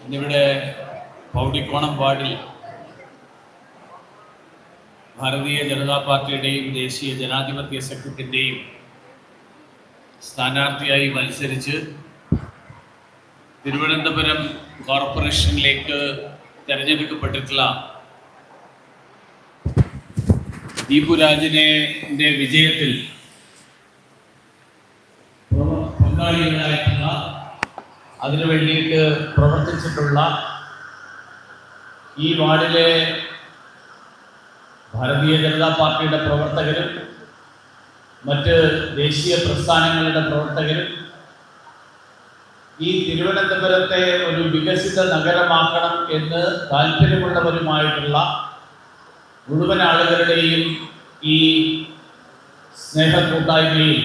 ഇന്നിവിടെ പൗടിക്കോണം വാർഡിൽ ഭാരതീയ ജനതാ പാർട്ടിയുടെയും ദേശീയ ജനാധിപത്യ സഖ്യത്തിന്റെയും സ്ഥാനാർത്ഥിയായി മത്സരിച്ച് തിരുവനന്തപുരം കോർപ്പറേഷനിലേക്ക് തെരഞ്ഞെടുക്കപ്പെട്ടിട്ടുള്ള ദീപുരാജിനെ വിജയത്തിൽ പങ്കാളികളായിട്ടുള്ള അതിനു വേണ്ടിയിട്ട് പ്രവർത്തിച്ചിട്ടുള്ള ഈ വാർഡിലെ ഭാരതീയ ജനതാ പാർട്ടിയുടെ പ്രവർത്തകരും മറ്റ് ദേശീയ പ്രസ്ഥാനങ്ങളുടെ പ്രവർത്തകരും ഈ തിരുവനന്തപുരത്തെ ഒരു വികസിത നഗരമാക്കണം എന്ന് താല്പര്യമുള്ളവരുമായിട്ടുള്ള മുഴുവൻ ആളുകളുടെയും ഈ സ്നേഹ കൂട്ടായ്മയിൽ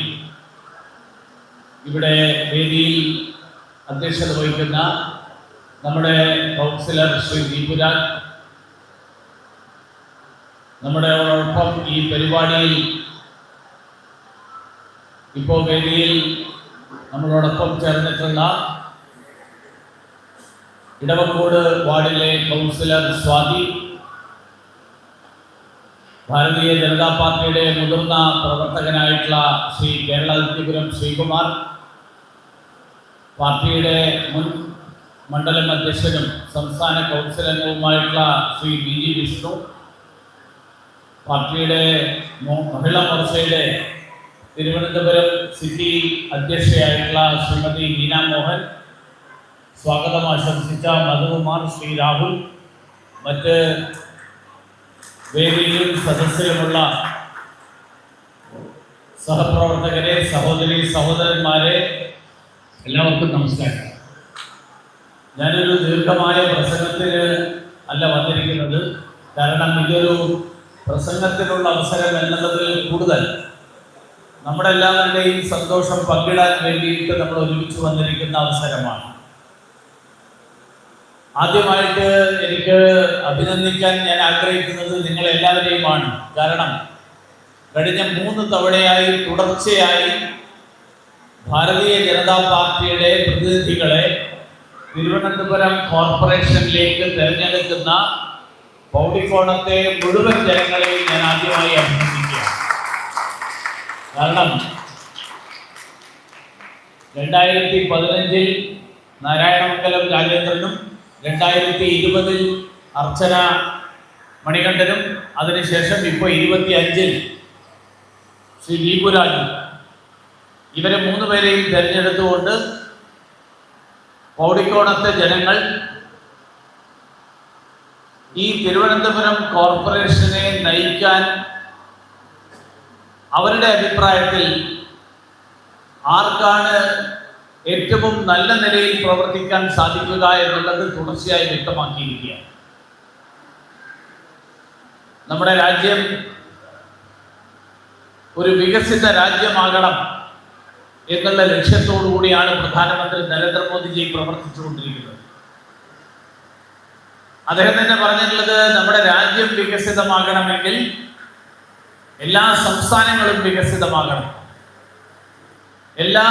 ഇവിടെ വേദിയിൽ അധ്യക്ഷത വഹിക്കുന്ന നമ്മുടെ കൗൺസിലർ ശ്രീ ദീപുരാജ് നമ്മുടെ ഒപ്പം ഈ പരിപാടിയിൽ ഇപ്പോൾ വേദിയിൽ നമ്മളോടൊപ്പം ചേർന്നിട്ടുള്ള ഇടവക്കോട് വാർഡിലെ കൗൺസിലർ സ്വാതി ഭാരതീയ ജനതാ പാർട്ടിയുടെ മുതിർന്ന പ്രവർത്തകനായിട്ടുള്ള ശ്രീ കേരള തിരുപുരം ശ്രീകുമാർ പാർട്ടിയുടെ മുൻ മണ്ഡലം അധ്യക്ഷനും സംസ്ഥാന കൗൺസിൽ അംഗവുമായിട്ടുള്ള ശ്രീ വി ജി വിഷ്ണു പാർട്ടിയുടെ മഹിളാ മോർച്ചയുടെ തിരുവനന്തപുരം സിറ്റി അധ്യക്ഷയായിട്ടുള്ള ശ്രീമതി നീന മോഹൻ സ്വാഗതം ആശംസിച്ച മധുകുമാർ ശ്രീ രാഹുൽ മറ്റ് വേദിയിലും സദസ്സിലുമുള്ള സഹപ്രവർത്തകരെ സഹോദരി സഹോദരന്മാരെ എല്ലാവർക്കും നമസ്കാരം. ഞാനൊരു ദീർഘമായ പ്രസംഗത്തിന് അല്ല വന്നിരിക്കുന്നത്. കാരണം ഇതൊരു പ്രസംഗത്തിനുള്ള അവസരം എന്നുള്ളത് കൂടുതൽ. നമ്മുടെ എല്ലാവരുടെയും സന്തോഷം പങ്കിടാൻ വേണ്ടിയിട്ട് നമ്മൾ ഒരുമിച്ച് വന്നിരിക്കുന്ന അവസരമാണ്. ആദ്യമായിട്ട് എനിക്ക് അഭിനന്ദിക്കാൻ ഞാൻ ആഗ്രഹിക്കുന്നത് നിങ്ങൾ എല്ലാവരെയുമാണ് കാരണം കഴിഞ്ഞ മൂന്ന് തവണയായി തുടർച്ചയായി ഭാരതീയ ജനതാ പാർട്ടിയുടെ പ്രതിനിധികളെ തിരുവനന്തപുരം കോർപ്പറേഷനിലേക്ക് തിരഞ്ഞെടുക്കുന്ന പൗടിക്കോണത്തെ മുഴുവൻ ജനങ്ങളെയും ഞാൻ ആദ്യമായി അഭിനന്ദിക്കുക കാരണം രണ്ടായിരത്തി പതിനഞ്ചിൽ നാരായണമംഗലം രാജേന്ദ്രനും രണ്ടായിരത്തി ഇരുപതിൽ അർച്ചന മണികണ്ഠനും അതിനുശേഷം ഇപ്പോൾ ഇരുപത്തി അഞ്ചിൽ ശ്രീ ദീപുരാജും ഇവരെ മൂന്ന് പേരെയും തിരഞ്ഞെടുത്തുകൊണ്ട് പൗടിക്കോണത്തെ ജനങ്ങൾ ഈ തിരുവനന്തപുരം കോർപ്പറേഷനെ നയിക്കാൻ അവരുടെ അഭിപ്രായത്തിൽ ആർക്കാണ് ഏറ്റവും നല്ല നിലയിൽ പ്രവർത്തിക്കാൻ സാധിക്കുക എന്നുള്ളത് തുടർച്ചയായി വ്യക്തമാക്കിയിരിക്കുകയാണ്. നമ്മുടെ രാജ്യം ഒരു വികസിത രാജ്യമാകണം. എന്നുള്ള ലക്ഷ്യത്തോടു കൂടിയാണ് പ്രധാനമന്ത്രി നരേന്ദ്രമോദിജി പ്രവർത്തിച്ചുകൊണ്ടിരിക്കുന്നത്. അദ്ദേഹം തന്നെ പറഞ്ഞിട്ടുള്ളത് നമ്മുടെ രാജ്യം വികസിതമാകണമെങ്കിൽ എല്ലാ സംസ്ഥാനങ്ങളും വികസിതമാകണം. എല്ലാ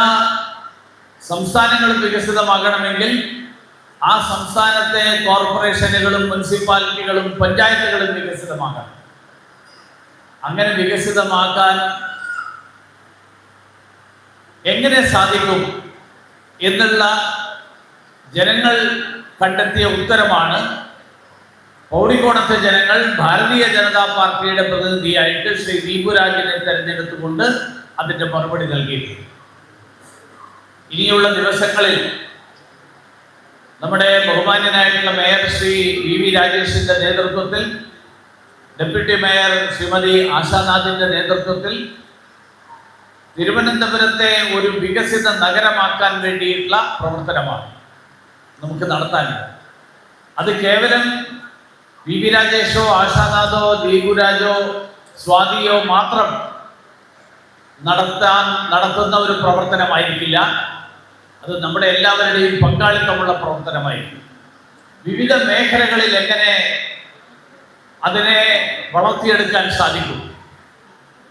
സംസ്ഥാനങ്ങളും വികസിതമാകണമെങ്കിൽ ആ സംസ്ഥാനത്തെ കോർപ്പറേഷനുകളും മുനിസിപ്പാലിറ്റികളും പഞ്ചായത്തുകളും വികസിതമാകണം. അങ്ങനെ വികസിതമാക്കാൻ എങ്ങനെ സാധിക്കും എന്നുള്ള ജനങ്ങൾ കണ്ടെത്തിയ ഉത്തരമാണ് പൗടിക്കോണത്തെ ജനങ്ങൾ ഭാരതീയ ജനതാ പാർട്ടിയുടെ പ്രതിനിധിയായിട്ട് ശ്രീ ദീപുരാജിനെ തെരഞ്ഞെടുത്തുകൊണ്ട് അതിന്റെ മറുപടി നൽകിയിട്ടുണ്ട്. ഇനിയുള്ള ദിവസങ്ങളിൽ നമ്മുടെ ബഹുമാന്യനായിട്ടുള്ള മേയർ ശ്രീ വി വി രാജേഷിന്റെ നേതൃത്വത്തിൽ ഡെപ്യൂട്ടി മേയർ ശ്രീമതി ആശാനാഥിന്റെ നേതൃത്വത്തിൽ തിരുവനന്തപുരത്തെ ഒരു വികസിത നഗരമാക്കാൻ വേണ്ടിയിട്ടുള്ള പ്രവർത്തനമാണ് നമുക്ക് നടത്താനുള്ളത് അത് കേവലം വി വി രാജേഷോ ആശാനാഥോ ദീപുരാജോ സ്വാതിയോ മാത്രം നടത്താൻ നടത്തുന്ന ഒരു പ്രവർത്തനമായിരിക്കില്ല. അത് നമ്മുടെ എല്ലാവരുടെയും പങ്കാളിത്തമുള്ള പ്രവർത്തനമായിരിക്കും. വിവിധ മേഖലകളിൽ എങ്ങനെ അതിനെ വളർത്തിയെടുക്കാൻ സാധിക്കും?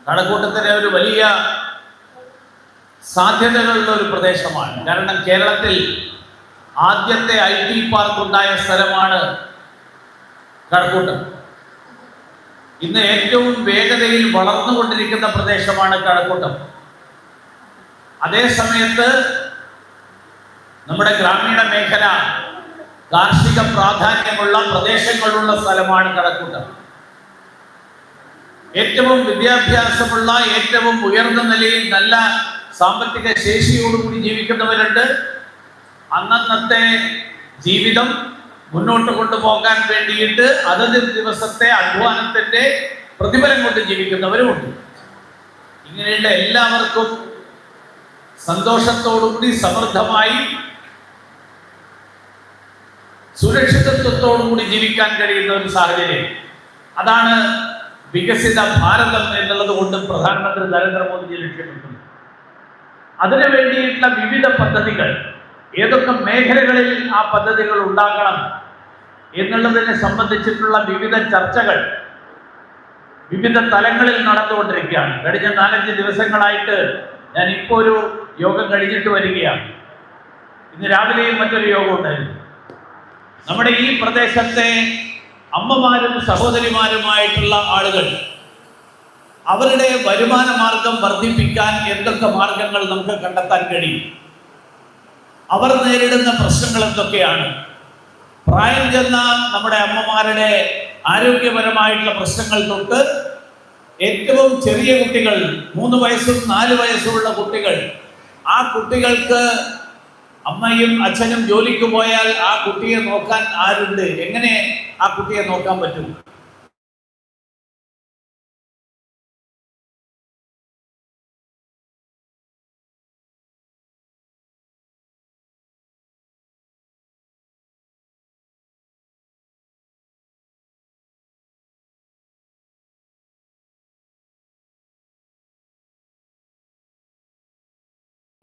കടക്കൂട്ടത്തിന് ഒരു വലിയ സാധ്യതകളുള്ള ഒരു പ്രദേശമാണ്. കാരണം കേരളത്തിൽ ആദ്യത്തെ ഐ ടി പാർക്ക് ഉണ്ടായ സ്ഥലമാണ് കഴക്കൂട്ടം ഇന്ന് ഏറ്റവും വേഗതയിൽ വളർന്നുകൊണ്ടിരിക്കുന്ന പ്രദേശമാണ് കഴക്കൂട്ടം അതേ സമയത്ത് നമ്മുടെ ഗ്രാമീണ മേഖല കാർഷിക പ്രാധാന്യമുള്ള പ്രദേശങ്ങളുള്ള സ്ഥലമാണ് കഴക്കൂട്ടം ഏറ്റവും വിദ്യാഭ്യാസമുള്ള ഏറ്റവും ഉയർന്ന നിലയിൽ നല്ല സാമ്പത്തിക ശേഷിയോടുകൂടി ജീവിക്കുന്നവരുണ്ട്. അന്നന്നത്തെ ജീവിതം മുന്നോട്ട് കൊണ്ടുപോകാൻ വേണ്ടിയിട്ട് അതത് ദിവസത്തെ അധ്വാനത്തിന്റെ പ്രതിഫലം കൊണ്ട് ജീവിക്കുന്നവരുമുണ്ട്. ഇങ്ങനെയുള്ള എല്ലാവർക്കും സന്തോഷത്തോടുകൂടി സമൃദ്ധമായി സുരക്ഷിതത്വത്തോടുകൂടി ജീവിക്കാൻ കഴിയുന്ന ഒരു സാഹചര്യം. അതാണ് വികസിത ഭാരതം എന്നുള്ളത് കൊണ്ട് പ്രധാനമന്ത്രി നരേന്ദ്രമോദിജി ലക്ഷ്യമിടുന്നത് അതിനു വേണ്ടിയിട്ടുള്ള വിവിധ പദ്ധതികൾ. ഏതൊക്കെ മേഖലകളിൽ ആ പദ്ധതികൾ ഉണ്ടാകണം എന്നുള്ളതിനെ സംബന്ധിച്ചിട്ടുള്ള വിവിധ ചർച്ചകൾ വിവിധ തലങ്ങളിൽ നടന്നുകൊണ്ടിരിക്കുകയാണ്. കഴിഞ്ഞ നാലഞ്ച് ദിവസങ്ങളായിട്ട് ഞാൻ ഇപ്പോൾ ഒരു യോഗം കഴിഞ്ഞിട്ട് വരികയാണ്. ഇന്ന് രാവിലെയും മറ്റൊരു യോഗം ഉണ്ടായിരുന്നു. നമ്മുടെ ഈ പ്രദേശത്തെ അമ്മമാരും സഹോദരിമാരുമായിട്ടുള്ള ആളുകൾ അവരുടെ വരുമാന മാർഗം വർദ്ധിപ്പിക്കാൻ എന്തൊക്കെ മാർഗങ്ങൾ നമുക്ക് കണ്ടെത്താൻ കഴിയും? അവർ നേരിടുന്ന പ്രശ്നങ്ങൾ എന്തൊക്കെയാണ്? പ്രായം ചെന്ന നമ്മുടെ അമ്മമാരുടെ ആരോഗ്യപരമായിട്ടുള്ള പ്രശ്നങ്ങൾ തൊട്ട് ഏറ്റവും ചെറിയ കുട്ടികൾ മൂന്ന് വയസ്സും നാല് വയസ്സുമുള്ള കുട്ടികൾ ആ കുട്ടികൾക്ക് അമ്മയും അച്ഛനും ജോലിക്ക് പോയാൽ ആ കുട്ടിയെ നോക്കാൻ ആരുണ്ട്? എങ്ങനെ ആ കുട്ടിയെ നോക്കാൻ പറ്റും?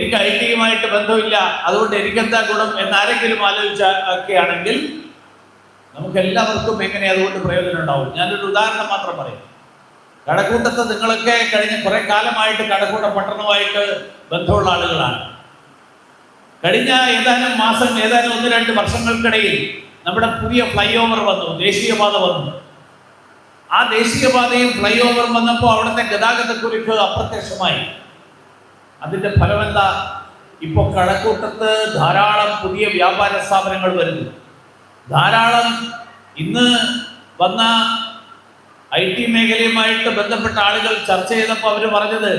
എനിക്ക് ഐ ടിയുമായിട്ട് ബന്ധമില്ല. അതുകൊണ്ട് എനിക്കെന്താ ഗുണം എന്നാരെങ്കിലും ആലോചിച്ച ഒക്കെയാണെങ്കിൽ നമുക്ക് എല്ലാവർക്കും എങ്ങനെ അതുകൊണ്ട് പ്രയോജനം ഉണ്ടാവും? ഞാനൊരു ഉദാഹരണം മാത്രം പറയും. കടക്കൂട്ടത്ത് നിങ്ങളൊക്കെ കഴിഞ്ഞ കുറെ കാലമായിട്ട് കടക്കൂട്ടം പട്ടണമായിട്ട് ബന്ധമുള്ള ആളുകളാണ്. കഴിഞ്ഞ ഏതാനും മാസം ഏതാനും ഒന്ന് രണ്ട് വർഷങ്ങൾക്കിടയിൽ നമ്മുടെ പുതിയ ഫ്ലൈ ഓവർ വന്നു ദേശീയപാത വന്നു. ആ ദേശീയപാതയും ഫ്ലൈ ഓവർ വന്നപ്പോൾ അവിടുത്തെ ഗതാഗതക്കുരുക്ക് അപ്രത്യക്ഷമായി. അതിന്റെ ഫലം ഇപ്പോൾ ഇപ്പൊ കഴക്കൂട്ടത്ത് ധാരാളം പുതിയ വ്യാപാര സ്ഥാപനങ്ങൾ വരുന്നു. ധാരാളം ഇന്ന് വന്ന ഐ ടി മേഖലയുമായിട്ട് ബന്ധപ്പെട്ട ആളുകൾ ചർച്ച ചെയ്തപ്പോൾ അവർ പറഞ്ഞത്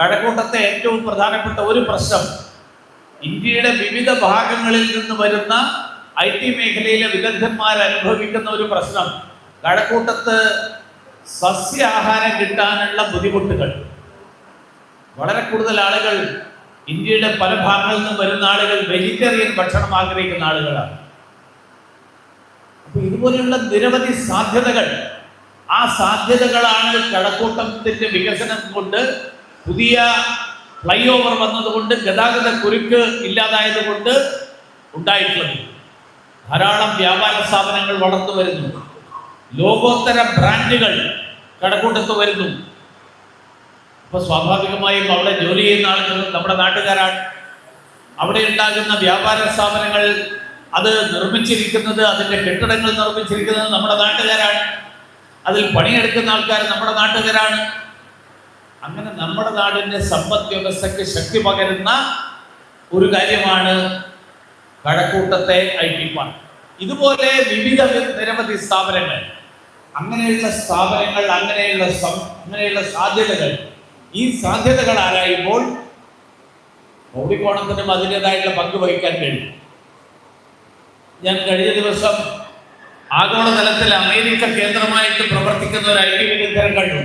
കഴക്കൂട്ടത്തെ ഏറ്റവും പ്രധാനപ്പെട്ട ഒരു പ്രശ്നം ഇന്ത്യയുടെ വിവിധ ഭാഗങ്ങളിൽ നിന്ന് വരുന്ന ഐ ടി മേഖലയിലെ വിദഗ്ധന്മാർ അനുഭവിക്കുന്ന ഒരു പ്രശ്നം. കഴക്കൂട്ടത്ത് സസ്യാഹാരം കിട്ടാനുള്ള ബുദ്ധിമുട്ടുകൾ. വളരെ കൂടുതൽ ആളുകൾ ഇന്ത്യയുടെ പല ഭാഗങ്ങളിൽ നിന്നും വരുന്ന ആളുകൾ വെജിറ്റേറിയൻ ഭക്ഷണം ആഗ്രഹിക്കുന്ന ആളുകളാണ്. അപ്പൊ ഇതുപോലെയുള്ള നിരവധി സാധ്യതകൾ. ആ സാധ്യതകളാണ് കടക്കൂട്ടത്തിന്റെ വികസനം കൊണ്ട് പുതിയ ഫ്ലൈ ഓവർ വന്നതുകൊണ്ട് ഗതാഗത കുരുക്ക് ഇല്ലാതായത് കൊണ്ട് ഉണ്ടായിട്ടുള്ളത്. ധാരാളം വ്യാപാര സ്ഥാപനങ്ങൾ വളർന്നു വരുന്നു. ലോകോത്തര ബ്രാൻഡുകൾ കടക്കൂട്ടത്ത് വരുന്നു. അപ്പൊ സ്വാഭാവികമായും അവിടെ ജോലി ചെയ്യുന്ന ആളുകൾ നമ്മുടെ നാട്ടുകാരാണ്. അവിടെ ഉണ്ടാകുന്ന വ്യാപാര സ്ഥാപനങ്ങൾ അത് നിർമ്മിച്ചിരിക്കുന്നത് അതിന്റെ കെട്ടിടങ്ങൾ നിർമ്മിച്ചിരിക്കുന്നത് നമ്മുടെ നാട്ടുകാരാണ്. അതിൽ പണിയെടുക്കുന്ന ആൾക്കാർ നമ്മുടെ നാട്ടുകാരാണ്. അങ്ങനെ നമ്മുടെ നാടിന്റെ സമ്പദ് വ്യവസ്ഥയ്ക്ക് ശക്തി പകരുന്ന ഒരു കാര്യമാണ് കഴക്കൂട്ടത്തെ ഐ ടി പാർക്ക്. ഇതുപോലെ വിവിധ നിരവധി സ്ഥാപനങ്ങൾ. അങ്ങനെയുള്ള സ്ഥാപനങ്ങൾ അങ്ങനെയുള്ള അങ്ങനെയുള്ള സാധ്യതകൾ ഈ സാധ്യതകൾ ആരായുമ്പോൾ ഓടിക്കോണത്തിനും അതിന്റെതായിട്ടുള്ള പങ്ക് വഹിക്കാൻ കഴിയും. ഞാൻ കഴിഞ്ഞ ദിവസം ആഗോളതലത്തിൽ അമേരിക്ക കേന്ദ്രമായിട്ട് പ്രവർത്തിക്കുന്ന ഒരു ഐ ടി വിദഗ്ധരം കണ്ടു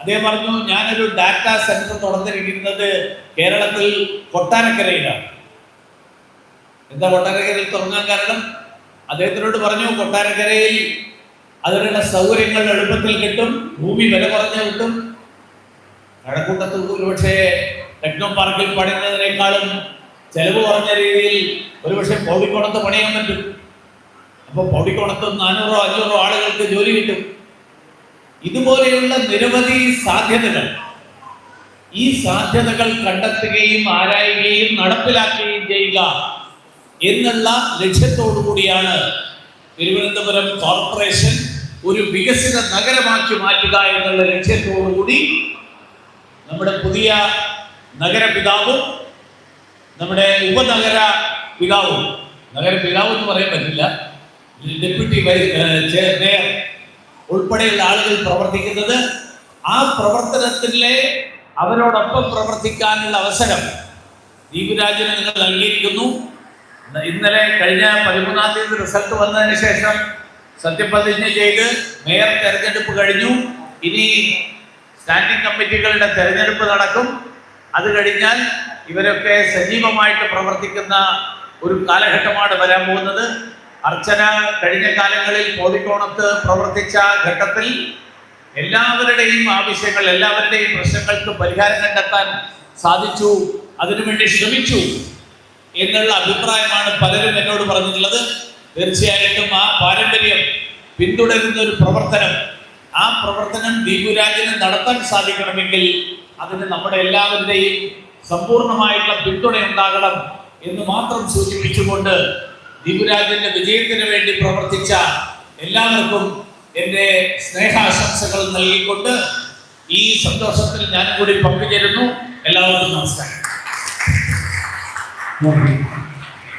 അദ്ദേഹം പറഞ്ഞു ഞാനൊരു ഡാറ്റ സെന്റർ തുറന്നിരിക്കുന്നത് കേരളത്തിൽ കൊട്ടാരക്കരയിലാണ്. എന്താ കൊട്ടാരക്കരയിൽ തുടങ്ങാൻ കാരണം? അദ്ദേഹത്തിനോട് പറഞ്ഞു കൊട്ടാരക്കരയിൽ അതിനുള്ള സൗകര്യങ്ങൾ എളുപ്പത്തിൽ കിട്ടും ഭൂമി വില കുറഞ്ഞ് കിട്ടും കഴക്കൂട്ടത്ത് ഒരുപക്ഷെ ടെക്നോ പാർക്കിൽ പണിയുന്നതിനേക്കാളും ചെലവ് കുറഞ്ഞ രീതിയിൽ ഒരുപക്ഷെ പൗടിക്കോണത്ത് പണിയാൻ പറ്റും. അപ്പോൾ പൗടിക്കോണത്ത് നാനൂറോ അഞ്ഞൂറോ ആളുകൾക്ക് ജോലി കിട്ടും. ഇതുപോലെയുള്ള നിരവധി സാധ്യതകൾ. ഈ സാധ്യതകൾ കണ്ടെത്തുകയും ആരായുകയും നടപ്പിലാക്കുകയും ചെയ്യുക എന്നുള്ള ലക്ഷ്യത്തോടു കൂടിയാണ് തിരുവനന്തപുരം കോർപ്പറേഷൻ ഒരു വികസിത നഗരമാക്കി മാറ്റുക എന്നുള്ള ലക്ഷ്യത്തോടു കൂടി നമ്മുടെ പുതിയ നഗരപിതാവും നമ്മുടെ ഉപനഗര പിതാവും. നഗരപിതാവ് എന്ന് പറയാൻ പറ്റില്ല. ഡെപ്യൂട്ടി വൈസ് മേയർ ഉൾപ്പെടെയുള്ള ആളുകൾ പ്രവർത്തിക്കുന്നത്. ആ പ്രവർത്തനത്തിലെ അവരോടൊപ്പം പ്രവർത്തിക്കാനുള്ള അവസരം ദീപരാജന് നിങ്ങൾ നൽകിയിരിക്കുന്നു. ഇന്ന- ഇന്നലെ കഴിഞ്ഞ പതിമൂന്നാം തീയതി റിസൾട്ട് വന്നതിന് ശേഷം സത്യപ്രതിജ്ഞ ചെയ്ത് മേയർ തെരഞ്ഞെടുപ്പ് കഴിഞ്ഞു. ഇനി സ്റ്റാൻഡിംഗ് കമ്മിറ്റികളുടെ തെരഞ്ഞെടുപ്പ് നടക്കും. അത് കഴിഞ്ഞാൽ ഇവരൊക്കെ സജീവമായിട്ട് പ്രവർത്തിക്കുന്ന ഒരു കാലഘട്ടമാണ് വരാൻ പോകുന്നത്. അർച്ചന കഴിഞ്ഞ കാലങ്ങളിൽ പോതിക്കോണത്ത് പ്രവർത്തിച്ച ഘട്ടത്തിൽ എല്ലാവരുടെയും ആവശ്യങ്ങൾ എല്ലാവരുടെയും പ്രശ്നങ്ങൾക്ക് പരിഹാരം കണ്ടെത്താൻ സാധിച്ചു. അതിനുവേണ്ടി ശ്രമിച്ചു എന്നുള്ള അഭിപ്രായമാണ് പലരും എന്നോട് പറഞ്ഞിട്ടുള്ളത്. തീർച്ചയായിട്ടും ആ പാരമ്പര്യം പിന്തുടരുന്ന ഒരു പ്രവർത്തനം ആ പ്രവർത്തനം ദീപുരാജിന് നടത്താൻ സാധിക്കണമെങ്കിൽ അതിന് നമ്മുടെ എല്ലാവരുടെയും സമ്പൂർണമായിട്ടുള്ള പിന്തുണ ഉണ്ടാകണം എന്ന് മാത്രം സൂചിപ്പിച്ചുകൊണ്ട് ദീപുരാജിന്റെ വിജയത്തിന് വേണ്ടി പ്രവർത്തിച്ച എല്ലാവർക്കും എന്റെ സ്നേഹാശംസകൾ നൽകിക്കൊണ്ട് ഈ സന്തോഷത്തിൽ ഞാൻ കൂടി പങ്കുചേരുന്നു. എല്ലാവർക്കും നമസ്കാരം.